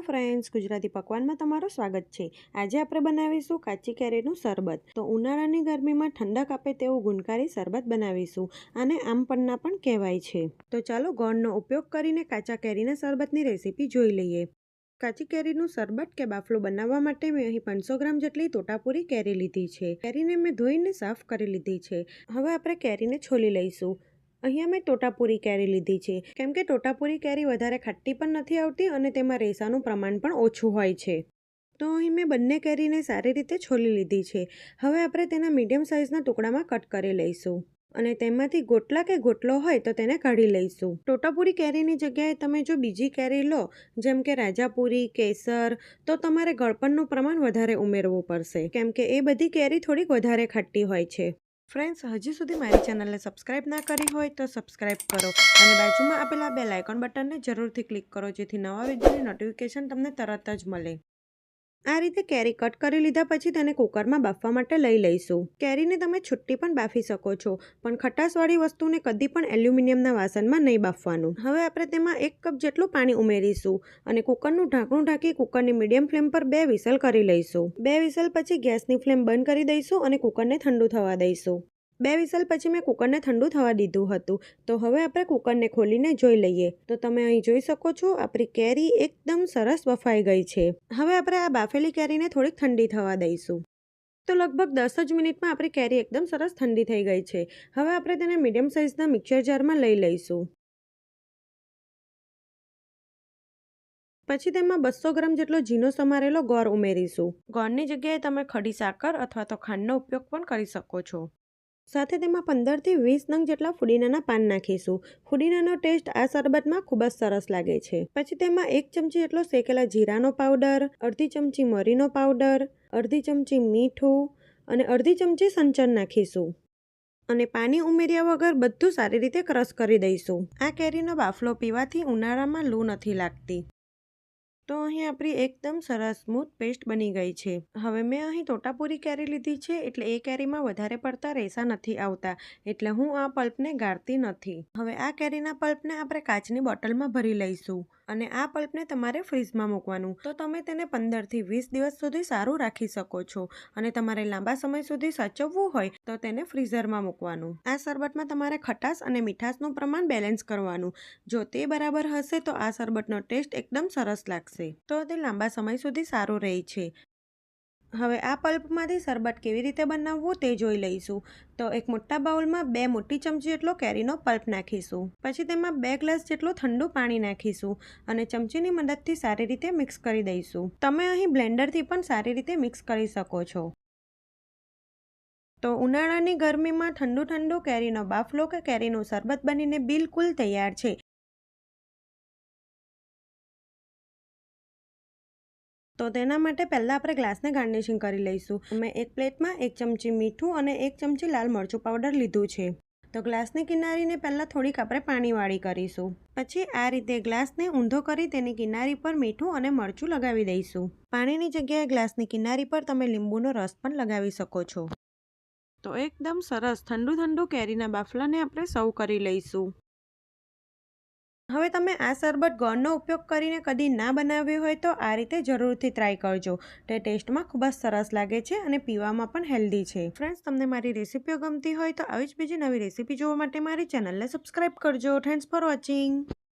Hello friends Gujarati પકવાનમાં તમારું સ્વાગત છે. આજે આપણે બનાવીશું કાચી કેરીનું શરબત. તો ઉનાળાની ગરમીમાં ઠંડક આપે તેવું ગુણકારી શરબત બનાવીશું. આને આમપન્ના પણ કહેવાય છે. તો ચાલો ગોળનો ઉપયોગ કરીને કાચા કેરીના શરબતની રેસીપી જોઈ લઈએ. કાચી કેરીનું શરબત કે બાફલો બનાવવા માટે મેં અહીં પાંચસો ગ્રામ જેટલી તોટાપૂરી કેરી લીધી છે. કેરીને મેં ધોઈને સાફ કરી લીધી છે. હવે આપણે કેરીને છોલી લઈશું. અહીંયા મેં ટોટાપુરી કેરી લીધી છે. કેમ કે તોતાપુરી કેરી વધારે ખાટી પણ નથી આવતી અને તેમાં રેસાનું પ્રમાણ પણ ઓછું હોય છે. તો અહીં મેં બંને કેરીને સારી રીતે છોલી લીધી છે. હવે આપણે તેના મીડિયમ સાઇઝના ટુકડામાં કટ કરી લઈશું અને તેમાંથી ગોટલા કે ગોટલો હોય તો તેને કાઢી લઈશું. ટોટાપુરી કેરીની જગ્યાએ તમે જો બીજી કેરી લો, જેમ કે રાજાપુરી, કેસર, તો તમારે ગળપણનું પ્રમાણ વધારે ઉમેરવું પડશે. કેમ કે એ બધી કેરી થોડીક વધારે ખાટી હોય છે. ફ્રેન્ડ્સ, હજી સુધી મારી ચેનલને સબસ્ક્રાઇબ ના કરી હોય તો સબસ્ક્રાઇબ કરો અને બાજુમાં આપેલા બે લાઇકોન બટનને જરૂરથી ક્લિક કરો જેથી નવા વિડીયોની નોટિફિકેશન તમને તરત જ મળે. આ રીતે કેરી કટ કરી લીધા પછી તેને કુકરમાં બાફવા માટે લઈ લઈશું. કેરીને તમે છુટ્ટી પણ બાફી શકો છો, પણ ખટાશવાળી વસ્તુને કદી પણ એલ્યુમિનિયમના વાસણમાં નહીં બાફવાનું. હવે આપણે તેમાં એક કપ જેટલું પાણી ઉમેરીશું અને કુકરનું ઢાંકણું ઢાંકી કુકરની મીડિયમ ફ્લેમ પર બે વિસલ કરી લઈશું. બે વિસલ પછી ગેસની ફ્લેમ બંધ કરી દઈશું અને કુકરને ઠંડુ થવા દઈશું. બે વિસલ પછી મેં કુકરને ઠંડુ થવા દીધું હતું. તો હવે આપણે કુકરને ખોલીને જોઈ લઈએ. તો તમે અહીં જોઈ શકો છો, આપણી કેરી એકદમ સરસ બફાઈ ગઈ છે. હવે આપણે આ બાફેલી કેરીને થોડીક ઠંડી થવા દઈશું. તો લગભગ દસ જ મિનિટમાં આપણી કેરી એકદમ સરસ ઠંડી થઈ ગઈ છે. હવે આપણે તેને મીડિયમ સાઇઝના મિક્સર જારમાં લઈ લઈશું. પછી તેમાં બસો ગ્રામ જેટલો ઝીનો સમારેલો ગોળ ઉમેરીશું. ગોળની જગ્યાએ તમે ખડી સાકર અથવા તો ખાંડનો ઉપયોગ પણ કરી શકો છો. સાથે તેમાં પંદરથી વીસ નંગ જેટલા ફુદીનાના પાન નાખીશું. ફુદીનાનો ટેસ્ટ આ શરબતમાં ખૂબ જ સરસ લાગે છે. પછી તેમાં એક ચમચી જેટલો શેકેલા જીરાનો પાવડર, અડધી ચમચી મરીનો પાવડર, અડધી ચમચી મીઠું અને અડધી ચમચી સંચન નાખીશું. અને પાણી ઉમેર્યા વગર બધું સારી રીતે ક્રશ કરી દઈશું. આ કેરીનો બાફલો પીવાથી ઉનાળામાં લૂ નથી લાગતી. તો અહીં આપણી એકદમ સરસ સ્મૂથ પેસ્ટ બની ગઈ છે. હવે મેં અહીં તોટાપુરી કેરી લીધી છે, એટલે એ કેરીમાં વધારે પડતા રેસા નથી આવતા, એટલે હું આ પલ્પને ગાળતી નથી. હવે આ કેરીના પલ્પને આપણે કાચની બોટલમાં ભરી લઈશું અને આ પલ્પને તમારે ફ્રીજમાં મૂકવાનું. તો તમે તેને પંદરથી વીસ દિવસ સુધી સારું રાખી શકો છો અને તમારે લાંબા સમય સુધી સાચવવું હોય તો તેને ફ્રીઝરમાં મૂકવાનું. આ શરબતમાં તમારે ખટાશ અને મીઠાશનું પ્રમાણ બેલેન્સ કરવાનું. જો તે બરાબર હશે તો આ શરબતનો ટેસ્ટ એકદમ સરસ લાગશે. તો તે લાંબા સમય સુધી સારું રહે છે. હવે આ પલ્પમાંથી શરબત કેવી રીતે બનાવવું તે જોઈ લઈશું. તો એક મોટા બાઉલમાં બે મોટી ચમચી જેટલો કેરીનો પલ્પ નાખીશું. પછી તેમાં બે ગ્લાસ જેટલું ઠંડુ પાણી નાખીશું અને ચમચીની મદદથી સારી રીતે મિક્સ કરી દઈશું. તમે અહીં બ્લેન્ડરથી પણ સારી રીતે મિક્સ કરી શકો છો. તો ઉનાળાની ગરમીમાં ઠંડુ ઠંડુ કેરીનો બાફલો કે કેરીનું શરબત બનીને બિલકુલ તૈયાર છે. તો તેના માટે પહેલાં આપણે ગ્લાસને ગાર્નિશિંગ કરી લઈશું. મેં એક પ્લેટમાં એક ચમચી મીઠું અને એક ચમચી લાલ મરચું પાવડર લીધું છે. તો ગ્લાસની કિનારીને પહેલાં થોડીક આપણે પાણીવાળી કરીશું. પછી આ રીતે ગ્લાસને ઊંધો કરી તેની કિનારી પર મીઠું અને મરચું લગાવી દઈશું. પાણીની જગ્યાએ ગ્લાસની કિનારી પર તમે લીંબુનો રસ પણ લગાવી શકો છો. તો એકદમ સરસ ઠંડુ ઠંડુ કેરીના બાફલાને આપણે સર્વ કરી લઈશું. હવે તમે આ શરબત ગોળનો ઉપયોગ કરીને કદી ના બનાવ્યું હોય તો આ રીતે જરૂરથી ટ્રાય કરજો. તે ટેસ્ટમાં ખૂબ જ સરસ લાગે છે અને પીવામાં પણ હેલ્ધી છે. ફ્રેન્ડ્સ તમને મારી રેસીપીઓ ગમતી હોય તો આવી જ બીજી નવી રેસીપી જોવા માટે મારી ચેનલને સબસ્ક્રાઈબ કરજો. Thanks for watching